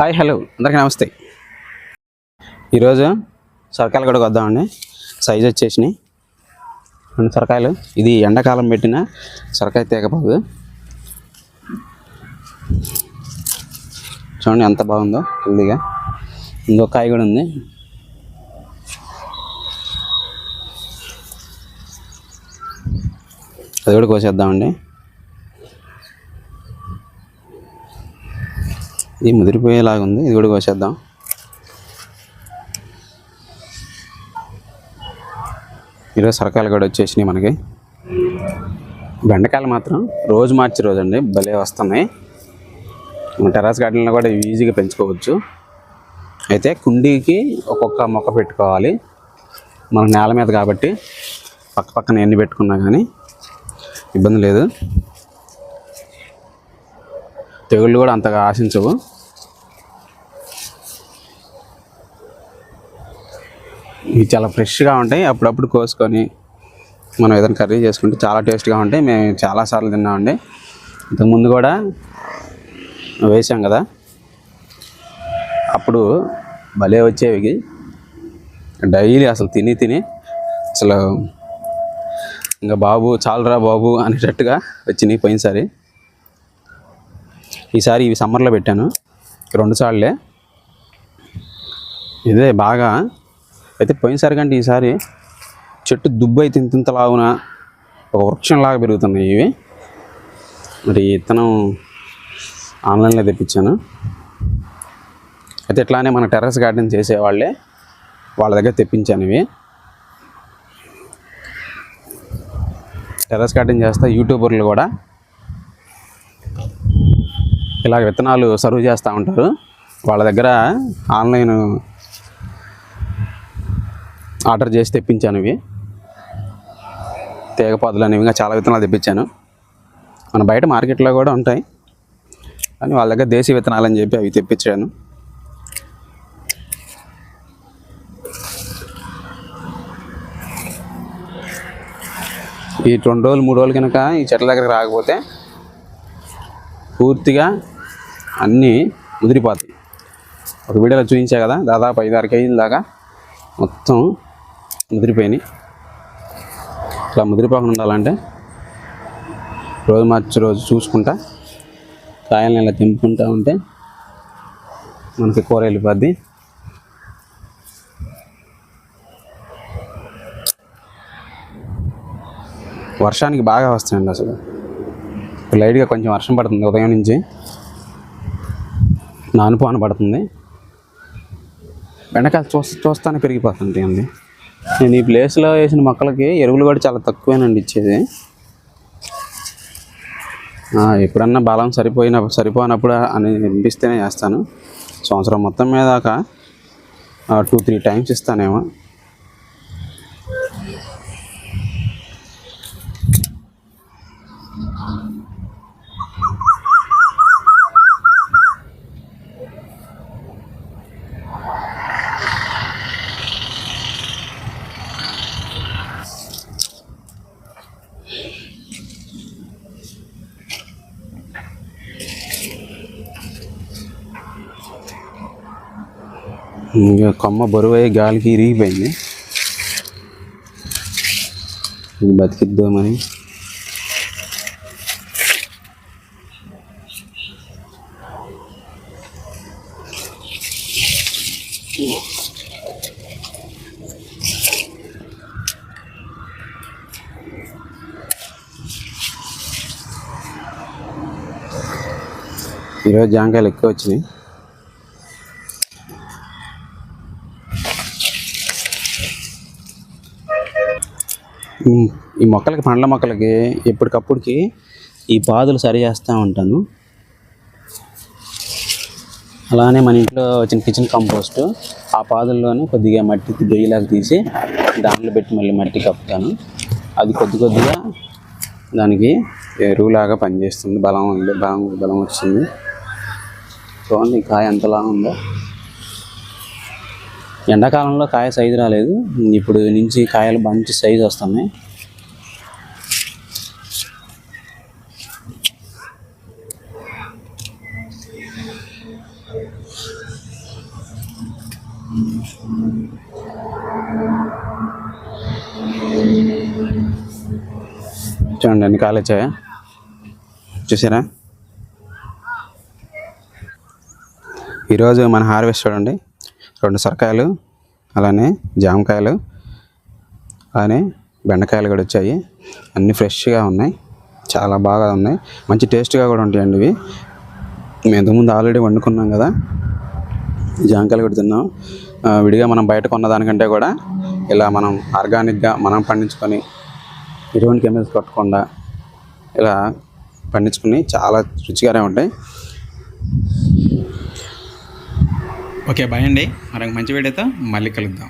Hi hello. అందరికీ నమస్తే. ఈరోజు సొరకాయలు కూడా వద్దామండి సైజ్ వచ్చేసినాయి. రెండు సొరకాయలు. ఇది ఎండాకాలం పెట్టిన సొరకాయ తేకపోదు చూడండి ఎంత బాగుందో హెల్దీగా. ఇంకొక కాయ కూడా ఉంది. అది కూడా కోసేద్దామండి. ఇది ముదిరిపోయేలాగా ఉంది. ఇది కూడా కోసేద్దాం. ఈరోజు సరకాయలు కూడా వచ్చేసినాయి మనకి. బెండకాయలు మాత్రం రోజు మార్చి రోజు అండి భలే వస్తున్నాయి. మన టెర్రస్ గార్డెన్లో కూడా ఈజీగా పెంచుకోవచ్చు. అయితే కుండీకి ఒక్కొక్క మొక్క పెట్టుకోవాలి. మన నేల మీద కాబట్టి పక్క పక్కన ఎన్ని పెట్టుకున్నా కానీ ఇబ్బంది లేదు. తెగుళ్ళు కూడా అంతగా ఆశించవు. ఇవి చాలా ఫ్రెష్గా ఉంటాయి. అప్పుడప్పుడు కోసుకొని మనం ఏదైనా కర్రీ చేసుకుంటే చాలా టేస్ట్గా ఉంటాయి. మేము చాలాసార్లు తిన్నామండి. ఇంతకుముందు కూడా వేసాం కదా. అప్పుడు భలే వచ్చేవి డైలీ అసలు తిని తిని అసలు ఇంకా బాబు చాలరా బాబు అనేటట్టుగా వచ్చినాయి పోయినసారి. ఈసారి ఇవి సమ్మర్లో పెట్టాను. రెండు సార్లే. ఇదే బాగా. అయితే పోయినసారి కంటే ఈసారి చెట్టు దుబ్బు అయితే ఇంత ఒక వృక్షంలాగా పెరుగుతున్నాయి ఇవి. మరి ఈ విత్తనం ఆన్లైన్లో తెప్పించాను. అయితే ఇట్లానే మన టెర్రస్ గార్డెన్ చేసేవాళ్ళే వాళ్ళ దగ్గర తెప్పించాను ఇవి. టెర్రస్ గార్డెన్ చేస్తా యూట్యూబర్లు కూడా. ఇలాగ విత్తనాలు సర్వ్ చేస్తూ ఉంటారు. వాళ్ళ దగ్గర ఆన్లైన్ ఆర్డర్ చేసి తెప్పించాను ఇవి. తీగపాదులు అనేవి ఇంకా చాలా విత్తనాలు తెప్పించాను. మన బయట మార్కెట్లో కూడా ఉంటాయి. కానీ వాళ్ళ దగ్గర దేశీ విత్తనాలు అని చెప్పి అవి తెప్పించాను. ఈ రెండు రోజులు మూడు రోజులు కనుక ఈ చెట్ల దగ్గరకు రాకపోతే పూర్తిగా అన్నీ ముదిరిపోతాయి. ఒక వీడియోలో చూపించా కదా దాదాపు ఐదు ఆరు కేజీల దాకా మొత్తం ముదిరిపోయినాయి. ఇలా ముదిరిపోకుండా ఉండాలంటే రోజు మార్చి రోజు చూసుకుంటా కాయలను ఇలా తెంపుకుంటా ఉంటే మనకి కూర వెళ్ళిపోద్ది. వర్షానికి బాగా వస్తాయండి అసలు. లైట్గా కొంచెం వర్షం పడుతుంది ఉదయం నుంచి. నానుపాన పడుతుంది బెండకాయలు చూస్తా చూస్తానే పెరిగిపోతుంటాయి అండి నేను ఈ ప్లేస్లో వేసిన మొక్కలకి ఎరువులు కూడా చాలా తక్కువేనండి ఇచ్చేది. ఎప్పుడన్నా బలం సరిపోయిన సరిపోయినప్పుడు అని అనిపిస్తేనే చేస్తాను. సంవత్సరం మొత్తం మీద దాకా టూ త్రీ టైమ్స్ ఇస్తానేమో. ఇంకా కొమ్మ బరువై గాలికి ఇరిగిపోయింది ఇది బతికిద్దామని ఈరోజు జాంకాయలు ఎక్కువ వచ్చినాయి ఈ- ఈ మొక్కలకి పండ్ల మొక్కలకి ఎప్పటికప్పుడుకి ఈ పాదులు సరి చేస్తూ ఉంటాను. అలానే మన ఇంట్లో వచ్చిన కిచెన్ కంపోస్ట్ ఆ పాదుల్లోనే కొద్దిగా మట్టి గొయ్యిలాగా తీసి దాంట్లో పెట్టి మళ్ళీ మట్టి కప్పుతాను. అది కొద్ది కొద్దిగా దానికి ఎరువులాగా పనిచేస్తుంది. బలం ఉంది బలం బలం వచ్చింది చూడండి కాయ ఎంతలా ఉందో. ఎండాకాలంలో కాయ సైజు రాలేదు. ఇప్పుడు నుంచి కాయలు మంచి సైజు వస్తున్నాయి. చూడండి అన్ని కాలు వచ్చాయా? చూసారా? ఈరోజు మన హార్వెస్ట్ చూడండి. రెండు సొరకాయలు అలానే జామకాయలు అలానే బెండకాయలు కూడా వచ్చాయి. అన్నీ ఫ్రెష్గా ఉన్నాయి. చాలా బాగా ఉన్నాయి. మంచి టేస్ట్గా కూడా ఉంటాయండి ఇవి. మేము ముందు ఆల్రెడీ వండుకున్నాం కదా. జామకాయలు కూడా తిన్నాం. విడిగా మనం బయట కొన్న దానికంటే కూడా ఇలా మనం ఆర్గానిక్గా మనం పండించుకొని ఎటువంటి కెమికల్స్ కొట్టకుండా ఇలా పండించుకుని చాలా రుచిగానే ఉంటాయి. ఓకే బాయ్ అండి. మనకు మంచి వీడియోతో మళ్ళీ కలుద్దాం.